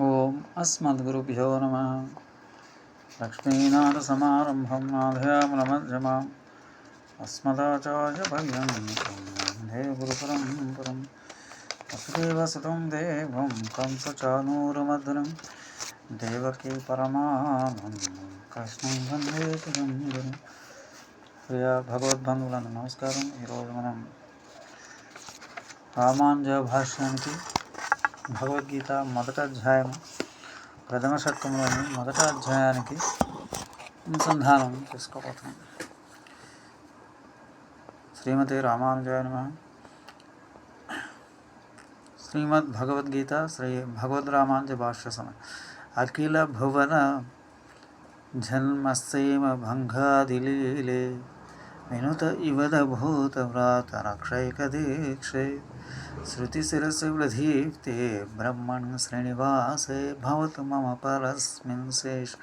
ఓం అస్మద్గురుభ్యో నమ. లక్ష్మీనాథసమారంభం నాథయామలమధ్యమాం అస్మదాచార్యపర్యంతం వందే గురుపరంపరం. వసుదేవసుతం దేవం కంసచానూరమధురం. దేవకీ పరమానందం కృష్ణం వందే సురం గురు. ప్రియ భగవద్బంధువులను నమస్కారం. ఈరోజు మనం రామాంజ భాష్యానికి భగవద్గీత మొదట అధ్యాయం ప్రథమ షట్కంలోని మొదట అధ్యాయానికి అనుసంధానం చేసుకోబోతున్నాం శ్రీమతి రామానుజాయ నమ శ్రీమద్ భగవద్గీత శ్రీ భగవద్ రామానుజ భాష్య సమ అఖిల భువన జన్మసేమ భంగాదిలీలే వినుత ఇవద భూత వ్రాత రక్షైక దీక్షే श्रुतिशिरसिवधीप्ते ब्रह्मन् श्रीनिवासे भवतु मम परस्मिन् शेष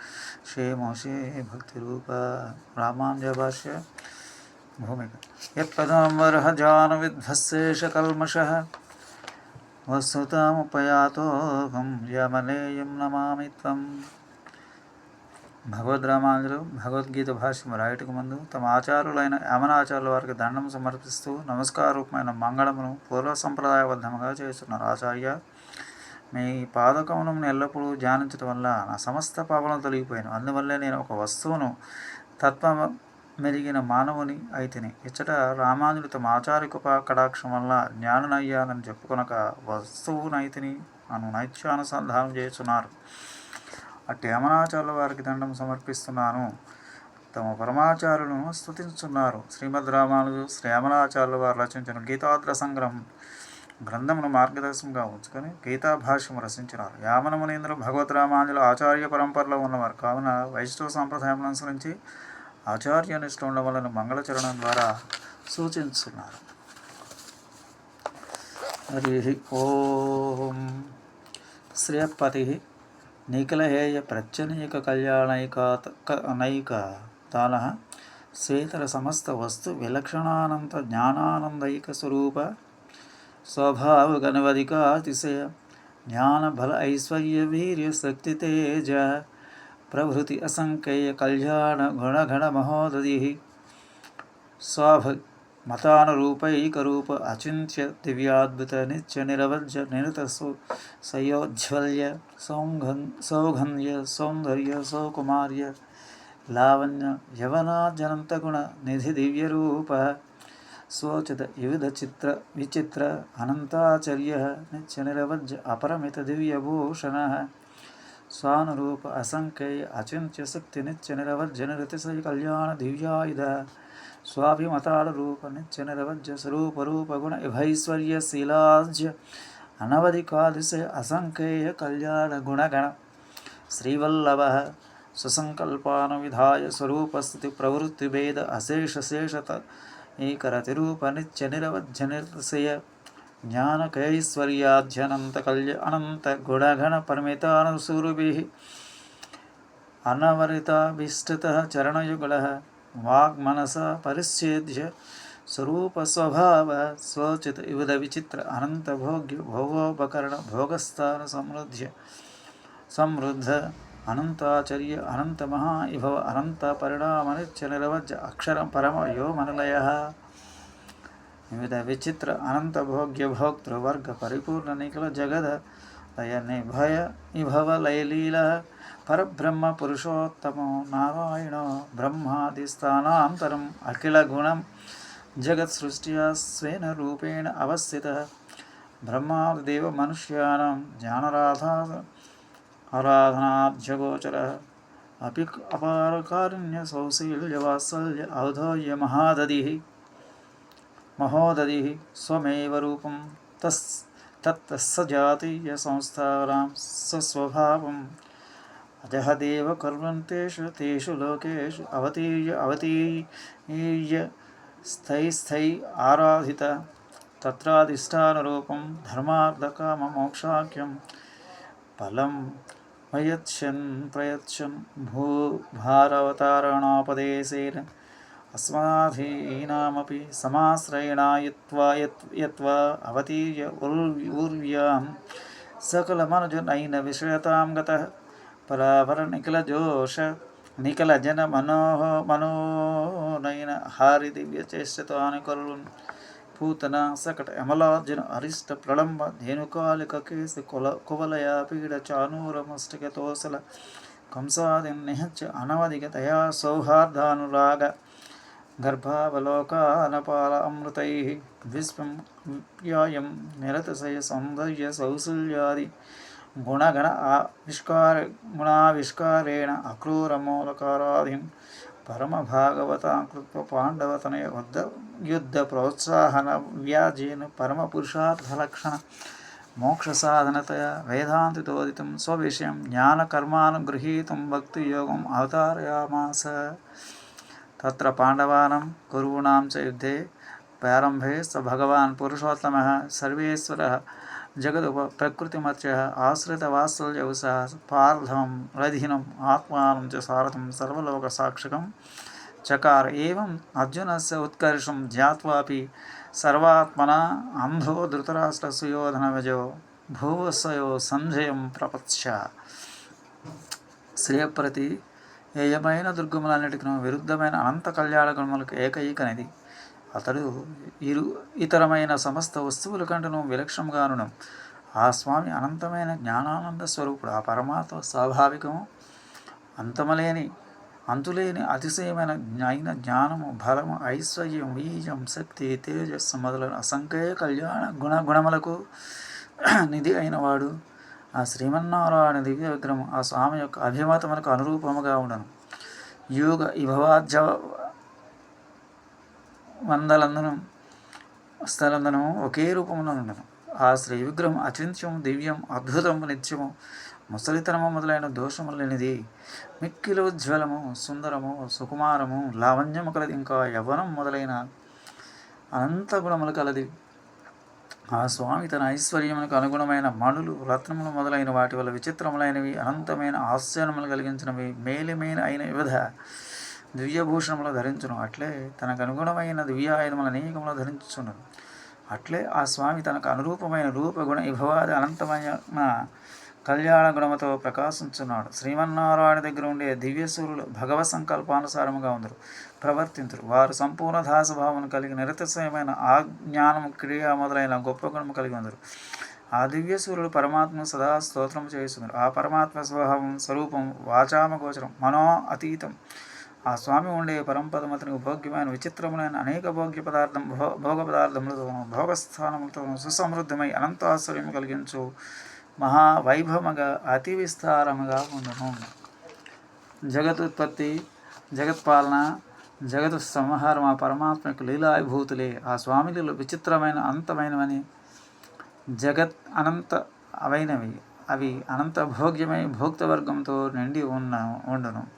क्षेमोषे भक्तिरूप रामानुजभाष्य भूमिका। यत्पदाम्बरः जानविध्वस्येषकल्मषः वस्तुतामुपयातोऽहं यमनेयं नमामि त्वम्। భగవద్ రామానుజులు భగవద్గీత భాష్యము రాయటకు ముందు తమ ఆచారులైన యమనాచార్యుల వారికి దండం సమర్పిస్తూ నమస్కారూపమైన మంగళమును పూర్వ సంప్రదాయబద్ధముగా చేస్తున్నారు ఆచార్య మీ పాదకమును ఎల్లప్పుడూ ధ్యానించడం వల్ల నా సమస్త పాపలను తొలగిపోయాను. అందువల్లే నేను ఒక వస్తువును తత్వ మెరిగిన మానవుని అయితిని. ఇచ్చట రామానుజులు తమ ఆచార్య కృపా కటాక్షం వల్ల జ్ఞానునయ్యానని చెప్పుకొనక వస్తువునైతిని అను నైత్యానుసంధానం చేస్తున్నారు అట్టి యమనాచార్యుల వారికి దండం సమర్పిస్తున్నాను. తమ పరమాచార్యులను స్తుతించున్నారు. శ్రీమద్ రామానుజు శ్రీ యమనాచార్యుల వారు రచించిన గీతాద్ర సంగ్రహం గ్రంథమును మార్గదర్శనంగా ఉంచుకొని గీతా భాష్యము రచించినారు. యామన మునీంద్రులు భగవద్ రామానుజులు ఆచార్య పరంపరలో ఉన్నవారు. కావున వైష్ణవ సాంప్రదాయం అనుసరించి ఆచార్య నిష్ట ఉండవలను మంగళచరణం ద్వారా సూచించున్నారు. హరి ఓం. శ్రేయపతి నిఖిలహేయ ప్రత్యనైక కళ్యాణైక నైక తాన శ్వేతర సమస్త వస్తు విలక్షణానంత జ్ఞానానందైక స్వరూప స్వభావ గణవధికాతిశయ జ్ఞాన బల ఐశ్వర్య వీర్య శక్తి తేజ ప్రభృతి అసంఖ్య కళ్యాణ గుణగణ మహోదధి స్వాభ మతానురూపైకరూప అచింత్య దివ్యాద్భుత నిత్య నిరవజ్య నిరత సయోజ్వల్య సౌంఘన్ సౌగంధ్య సౌందర్య సౌకుమార్య లావణ్య యవనాజనంతగుణ నిధి దివ్యరూప స్వోచిత వివిధ చిత్ర విచిత్ర అనంతాచర్య నిత్య నిరవజ్య అపరమిత దివ్యభూషణ స్వానురూప అసంఖ్య అచింత్య శక్తి స్వాభిమతాల రూప నిత్య స్వరూప రూప గుణ ఇభైశ్వర్య శీలాజ్య అనవధికాదిశయ అసంఖ్యేయ కళ్యాణ గుణగణ. శ్రీవల్లభ సుసంకల్పానువిధాయ స్వరూపస్థితి ప్రవృత్తిభేద అశేషశేషత ఏకరతిరూప నిత్య నిరవధ్య నిర్శయ జ్ఞానకైశ్వర్యాధ్యనంత కల్య అనంత గుణగణ పరిమితానుసూరుభి అనవరితాభిష్టత చరణయుగళ వాగ్మనస పరిచ్ఛేద్య స్వరూపస్వభావ స్వచిత వివిధ విచిత్ర అనంత భోగ్య భోగోపకరణ భోగస్థాన సమృద్ధ్య సమృద్ధ అనంతాచర్య అనంత మహా ఇభవ అనంత పరిణామనిత్య నిరవజ్య అక్షరం పరమ యో మనలయ వివిధ విచిత్ర అనంత భోగ్య భోక్తృవర్గ పరిపూర్ణ నిఖిల జగద లయ నిభయ ఇభవ లైలీల పరబ్రహ్మ పురుషోత్తమో నారాయణ బ్రహ్మాదిస్థానాంతరం అఖిల గుణం జగత్ సృష్ట్యా స్వేన రూపేణ అవస్థిత బ్రహ్మాదేవ మనుష్యానం జ్ఞానరాధా ఆరాధనార్జగోచర అపి అపారకారుణ్య సౌశీల్య వాత్సల్య ఔధోయ మహాదది మహోదది స్వమేవ రూపం తస్ तत्तस्सजातीयसंस्थानां सस्वभावम्। अजहदेव कुर्वन्तेषु तेषु लोकेषु अवतीय अवतीय स्थैस्थै आराधित। तत्राधिष्ठानरूपं धर्मार्थकाममोक्षाख्यं फलं प्रयच्छन् प्रयच्छन् भूभारवतारणापदेशेन అస్మాధీనామపి సమాశ్రయణాయత్వ అవతీయ ఉర్వ్యాం సకలమనుజునైన విషయతాం గత పరాపర నిఖిలజోష నిఖిలజన మనోహ మనోనైన హారి దివ్య చేష్టతానుకరుణ్ పూతన సకట అమలార్జున అరిష్ట ప్రళంబ ధేనుకాలిక కేసు కుల కువలయ పీడ చానూర ముష్టికతోసల కంసాది నిహత్య అనవధిక దయా సౌహార్దానురాగ గర్భావలోకానపాల అమృతై విశ్వం వ్యాయం నిరతశయ సౌందర్య సౌశల్యాది గుణగణ ఆవిష్కార గుణావిష్కారేణ అక్రూరమూలకారాధిం పరమభాగవతాకృత్వ పాండవతనయ వద్ద యుద్ధ ప్రోత్సాహన వ్యాజేన పరమపురుషార్థలక్షణ మోక్ష సాధనతయ వేదాంతితోదితం స్వవిషయం జ్ఞానకర్మాను గృహీతం భక్తియోగం అవతారయామాస తత్ర పాండవానం కురువుణాం చ యుద్ధే. ప్రారంభే స భగవాన్ పురుషోత్తమ. సర్వేశ్వర జగదుప ప్రకృతిమత్య ఆశ్రితవాత్సల్యవస పార్థం రధినం ఆత్మానం చ సారథం సర్వలోకసాక్షకం చకార ఏం అర్జునస్య ఉత్కర్షం జ్ఞాత్వాపి సర్వాత్మన అంధో ధృతరాష్ట్ర సుయోధన విజో భూవస్వయో సంజయం ప్రపత్స్య. శ్రేయప్రతి ఏయమైన దుర్గములన్నిటికీ విరుద్ధమైన అనంత కళ్యాణ గుణములకు ఏకైకనిది. అతడు ఇరు ఇతరమైన సమస్త వస్తువుల కంటను విలక్షణంగాను ఆ స్వామి అనంతమైన జ్ఞానానంద స్వరూపుడు. ఆ పరమాత్మ స్వాభావికము అంతమలేని అంతులేని అతిశయమైన అయిన జ్ఞానము బలము ఐశ్వర్యం బీజం శక్తి తేజస్సు మొదలైన అసంఖ్య కళ్యాణ గుణ గుణములకు నిధి అయినవాడు. ఆ శ్రీమన్నారాయణ దివ్య విగ్రహం ఆ స్వామి యొక్క అభిమతములకు అనురూపముగా ఉండను. యోగ విభవాధ్య వందలందును స్థలందను ఒకే రూపంలో ఉండను. ఆ శ్రీ విగ్రహం అచింత్యం దివ్యం అద్భుతము నిత్యము ముసలితనము మొదలైన దోషము లేనిది. మిక్కిలు ఉజ్వలము సుందరము సుకుమారము లావణ్యము కలది. ఇంకా యవ్వనం మొదలైన అనంత గుణములు కలది. ఆ స్వామి తన ఐశ్వర్యములకు అనుగుణమైన మణులు రత్నములు మొదలైన వాటి వల్ల విచిత్రములైనవి అనంతమైన ఆశ్చర్యములు కలిగించినవి మేలిమైన అయిన వివిధ దివ్యభూషణములు ధరించును. అట్లే తనకు అనుగుణమైన దివ్యాయుధములు అనేకములు ధరించుచున్నది. అట్లే ఆ స్వామి తనకు అనురూపమైన రూపగుణ విభవాది అనంతమైన కళ్యాణ గుణముతో ప్రకాశించున్నాడు. శ్రీమన్నారాయణ దగ్గర ఉండే దివ్యసూరులు భగవత్ సంకల్పానుసారముగా ఉందరు ప్రవర్తింతురు. వారు సంపూర్ణ దాసభావన కలిగి నిరతిశయమైన ఆజ్ఞానం జ్ఞానము క్రియ మొదలైన గొప్ప గుణము కలిగి ఉందరు. ఆ దివ్యసూరులు పరమాత్మ సదా స్తోత్రం చేస్తున్నారు ఆ పరమాత్మ స్వభావం స్వరూపం వాచామగోచరం మనో అతీతం. ఆ స్వామి ఉండే పరంపదం అతనికి భోగ్యమైన విచిత్రములైన అనేక భోగ్య పదార్థం భో భోగ పదార్థములతో భోగస్థానములతో సుసమృద్ధమై అనంత ఆశ్చర్యం కలిగించు మహావైభవముగా అతి విస్తారముగా ఉండను. జగదుత్పత్తి జగత్పాలన జగత్ సంహారం ఆ పరమాత్మ యొక్క లీలావిభూతులే ఆ స్వామిలీలు విచిత్రమైన అనంతమైనవని జగత్ అనంత అవైనవి. అవి అనంత భోగ్యమై భోక్తవర్గంతో నిండి ఉన్న ఉండను.